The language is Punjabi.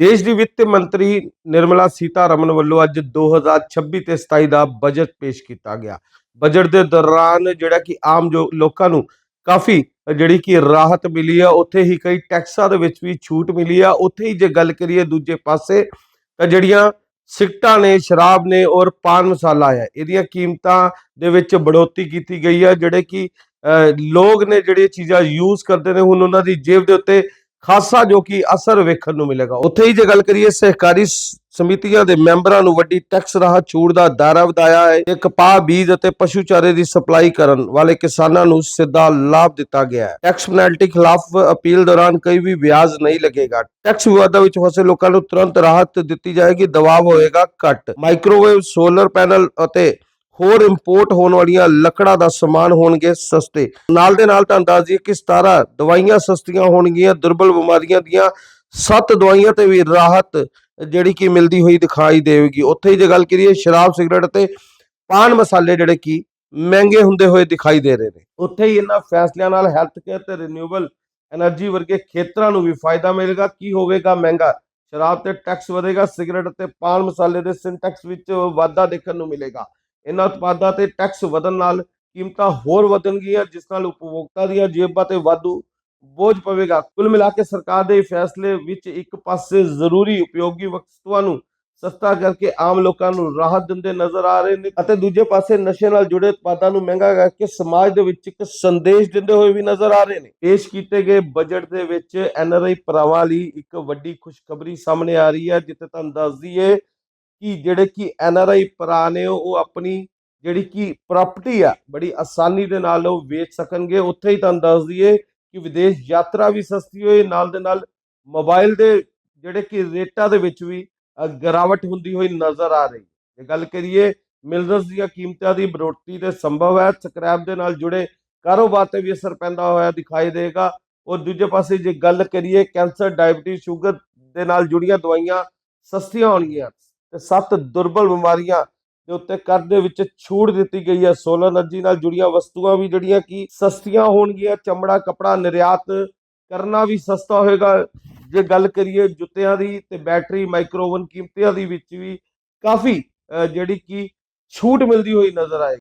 ਦੇਸ਼ ਦੀ ਵਿੱਤ ਮੰਤਰੀ ਨਿਰਮਲਾ ਸੀਤਾਰਮਨ ਵੱਲੋਂ ਅੱਜ 2026 ਤੇ 27 ਦਾ ਬਜਟ ਪੇਸ਼ ਕੀਤਾ ਗਿਆ। ਬਜਟ ਦੇ ਦੌਰਾਨ ਜਿਹੜਾ ਕਿ ਆਮ ਲੋਕਾਂ ਨੂੰ ਕਾਫੀ ਜਿਹੜੀ ਕਿ ਰਾਹਤ ਮਿਲੀ ਆ ਉੱਥੇ ਹੀ ਕਈ ਟੈਕਸਾਂ ਦੇ ਵਿੱਚ ਵੀ ਛੂਟ ਮਿਲੀ ਆ। ਉੱਥੇ ਹੀ ਜੇ ਗੱਲ ਕਰੀਏ ਦੂਜੇ ਪਾਸੇ ਤਾਂ ਜਿਹੜੀਆਂ ਸਿਗਟਾਂ ਨੇ ਸ਼ਰਾਬ ਨੇ ਔਰ ਪਾਨ ਮਸਾਲਾ ਹੈ ਇਹਦੀਆਂ ਕੀਮਤਾਂ ਦੇ ਵਿੱਚ ਬੜੋਤੀ ਕੀਤੀ ਗਈ ਆ ਜਿਹੜੇ ਕਿ ਅਹ, ਲੋਕ ਨੇ ਜਿਹੜੇ ਚੀਜ਼ਾਂ ਯੂਜ਼ ਕਰਦੇ ਨੇ ਹੁਣ ਉਹਨਾਂ ਦੀ ਜੇਬ ਦੇ ਉੱਤੇ ਖਾਸਾ ਜੋ ਕਿ ਅਸਰ ਵੇਖਣ ਨੂੰ ਮਿਲੇਗਾ। ਉੱਥੇ ਹੀ ਜੇ ਗੱਲ ਕਰੀਏ, ਸਹਿਕਾਰੀ ਸਮਿਤੀਆਂ ਦੇ ਮੈਂਬਰਾਂ ਨੂੰ ਵੱਡੀ ਟੈਕਸ ਰਾਹਤ ਛੂਟ ਦਾ ਦਾਇਰਾ ਵਧਾਇਆ ਹੈ। ਤੇ ਕਪਾਹ ਬੀਜ ਅਤੇ ਪਸ਼ੂ ਚਾਰੇ ਦੀ ਸਪਲਾਈ ਕਰਨ ਵਾਲੇ ਕਿਸਾਨਾਂ ਨੂੰ ਸਿੱਧਾ ਲਾਭ ਦਿੱਤਾ ਗਿਆ ਹੈ। ਟੈਕਸ ਪੈਨਲਟੀ ਖਿਲਾਫ ਅਪੀਲ ਦੌਰਾਨ ਕੋਈ ਵੀ ਵਿਆਜ ਨਹੀਂ ਲੱਗੇਗਾ। ਟੈਕਸ ਵਿਵਾਦਾਂ ਵਿੱਚ ਫਸੇ ਲੋਕਾਂ ਨੂੰ ਤੁਰੰਤ ਰਾਹਤ ਦਿੱਤੀ ਜਾਏਗੀ। ਦਬਾਅ ਹੋਏਗਾ ਘੱਟ। ਮਾਈਕ੍ਰੋਵੇਵ, ਸੋਲਰ ਪੈਨਲ ਅਤੇ ਹੋਰ ਇੰਪੋਰਟ ਹੋਣ ਵਾਲੀਆਂ ਲੱਕੜਾਂ ਦਾ ਸਮਾਨ ਹੋਣਗੇ ਸਸਤੇ। ਨਾਲ ਦੇ ਨਾਲ ਤੁਹਾਨੂੰ ਦੱਸ ਦਈਏ ਕਿ 17 ਦਵਾਈਆਂ ਸਸਤੀਆਂ ਹੋਣਗੀਆਂ, ਦੁਰਬਲ ਬਿਮਾਰੀਆਂ ਦੀਆਂ ਸੱਤ ਦਵਾਈਆਂ ਤੇ ਵੀ ਰਾਹਤ ਜਿਹੜੀ ਕਿ ਮਿਲਦੀ ਹੋਈ ਦਿਖਾਈ ਦੇਵੇਗੀ। ਉੱਥੇ ਹੀ ਜੇ ਗੱਲ ਕਰੀਏ ਸ਼ਰਾਬ, ਸਿਗਰਟ ਤੇ ਪਾਨ ਮਸਾਲੇ ਜਿਹੜੇ ਕਿ ਮਹਿੰਗੇ ਹੁੰਦੇ ਹੋਏ ਦਿਖਾਈ ਦੇ ਰਹੇ ਨੇ। ਉੱਥੇ ਹੀ ਇਹਨਾਂ ਫੈਸਲਿਆਂ ਨਾਲ ਹੈਲਥ ਕੇਅਰ ਤੇ ਰਿਨਿਊਏਬਲ એનર્ਜੀ ਵਰਗੇ ਖੇਤਰਾਂ ਨੂੰ ਵੀ ਫਾਇਦਾ ਮਿਲੇਗਾ। ਕੀ ਹੋਵੇਗਾ ਮਹਿੰਗਾ? ਸ਼ਰਾਬ ਤੇ ਟੈਕਸ ਵਧੇਗਾ, ਸਿਗਰਟ ਤੇ ਪਾਨ ਮਸਾਲੇ ਦੇ ਸਿੰਟੈਕਸ ਵਿੱਚ ਵਾਧਾ ਦੇਖਣ ਨੂੰ ਮਿਲੇਗਾ। ਇਹਨਾਂ ਉਤਪਾਦਾਂ ਤੇ ਟੈਕਸ ਵਧਣ ਨਾਲ ਕੀਮਤਾਂ ਹੋਰ ਵਧਣਗੀਆਂ, ਜਿਸ ਨਾਲ ਉਪਭੋਗਤਾ ਦੀਆਂ ਜੇਬਾਂ ਤੇ ਵਾਧੂ ਬੋਝ ਪਵੇਗਾ। ਕੁੱਲ ਮਿਲਾ ਕੇ ਸਰਕਾਰ ਦੇ ਫੈਸਲੇ ਵਿੱਚ ਇੱਕ ਪਾਸੇ ਜ਼ਰੂਰੀ ਉਪਯੋਗੀ ਵਸਤੂਆਂ ਨੂੰ ਸਸਤਾ ਕਰਕੇ ਆਮ ਲੋਕਾਂ ਨੂੰ ਰਾਹਤ ਦਿੰਦੇ ਨਜ਼ਰ ਆ ਰਹੇ ਨੇ ਅਤੇ ਦੂਜੇ ਪਾਸੇ ਨਸ਼ੇ ਨਾਲ ਜੁੜੇ ਉਤਪਾਦਾਂ ਨੂੰ ਮਹਿੰਗਾ ਕਰਕੇ ਸਮਾਜ ਦੇ ਵਿੱਚ ਇੱਕ ਸੰਦੇਸ਼ ਦਿੰਦੇ ਹੋਏ ਵੀ ਨਜ਼ਰ ਆ ਰਹੇ ਨੇ। ਪੇਸ਼ ਕੀਤੇ ਗਏ ਬਜਟ ਦੇ ਵਿੱਚ ਐਨਆਰਆਈ ਭਰਾਵਾਂ ਲਈ ਇੱਕ ਵੱਡੀ ਖੁਸ਼ਖਬਰੀ ਸਾਹਮਣੇ ਆ ਰਹੀ ਹੈ, ਜਿੱਥੇ ਤੁਹਾਨੂੰ ਦੱਸ ਦਈਏ ਕਿ ਜਿਹੜੇ ਕਿ ਐਨ ਆਰ ਆਈ ਭਰਾ ਨੇ ਉਹ ਆਪਣੀ ਜਿਹੜੀ ਕਿ ਪ੍ਰਾਪਰਟੀ ਆ, ਬੜੀ ਆਸਾਨੀ ਦੇ ਨਾਲ ਉਹ ਵੇਚ ਸਕਣਗੇ। ਉੱਥੇ ਹੀ ਤੁਹਾਨੂੰ ਦੱਸ ਦਈਏ ਕਿ ਵਿਦੇਸ਼ ਯਾਤਰਾ ਵੀ ਸਸਤੀ ਹੋਏ, ਨਾਲ ਦੇ ਨਾਲ ਮੋਬਾਈਲ ਦੇ ਜਿਹੜੇ ਕਿ ਰੇਟਾਂ ਦੇ ਵਿੱਚ ਵੀ ਗਿਰਾਵਟ ਹੁੰਦੀ ਹੋਈ ਨਜ਼ਰ ਆ ਰਹੀ ਜੇ ਗੱਲ ਕਰੀਏ ਮਿਲਰਸ ਦੀਆਂ ਕੀਮਤਾਂ ਦੀ ਬੜੋਤਰੀ ਤੇ ਸੰਭਵ ਹੈ, ਸਕ੍ਰੈਪ ਦੇ ਨਾਲ ਜੁੜੇ ਕਾਰੋਬਾਰ ਤੇ ਵੀ ਅਸਰ ਪੈਂਦਾ ਹੋਇਆ ਦਿਖਾਈ ਦੇਗਾ। ਔਰ ਦੂਜੇ ਪਾਸੇ ਜੇ ਗੱਲ ਕਰੀਏ, ਕੈਂਸਰ, ਡਾਇਬੀਟੀਜ਼, ਸ਼ੂਗਰ ਦੇ ਨਾਲ ਜੁੜੀਆਂ ਦਵਾਈਆਂ ਸਸਤੀਆਂ ਹੋਣਗੀਆਂ। ਸੱਤ ਦੁਰਬਲ ਬਿਮਾਰੀਆਂ ਦੇ ਉੱਤੇ ਕਰ ਦੇ ਵਿੱਚ ਛੂਟ ਦਿੱਤੀ ਗਈ ਹੈ। ਸੋਲਰ એનર્ਜੀ ਨਾਲ ਜੁੜੀਆਂ ਵਸਤੂਆਂ ਵੀ ਜਿਹੜੀਆਂ ਕਿ ਸਸਤੀਆਂ ਹੋਣਗੀਆਂ। ਚਮੜਾ, ਕਪੜਾ ਨਿਰਯਾਤ ਕਰਨਾ ਵੀ ਸਸਤਾ ਹੋਏਗਾ। ਜੇ ਗੱਲ ਕਰੀਏ ਜੁੱਤਿਆਂ ਦੀ ਤੇ ਬੈਟਰੀ, ਮਾਈਕਰੋਵਨ ਕੀਮਤਾਂ ਦੀ ਵਿੱਚ ਵੀ ਕਾਫੀ ਜਿਹੜੀ ਕਿ ਛੂਟ ਮਿਲਦੀ ਹੋਈ ਨਜ਼ਰ ਆਏ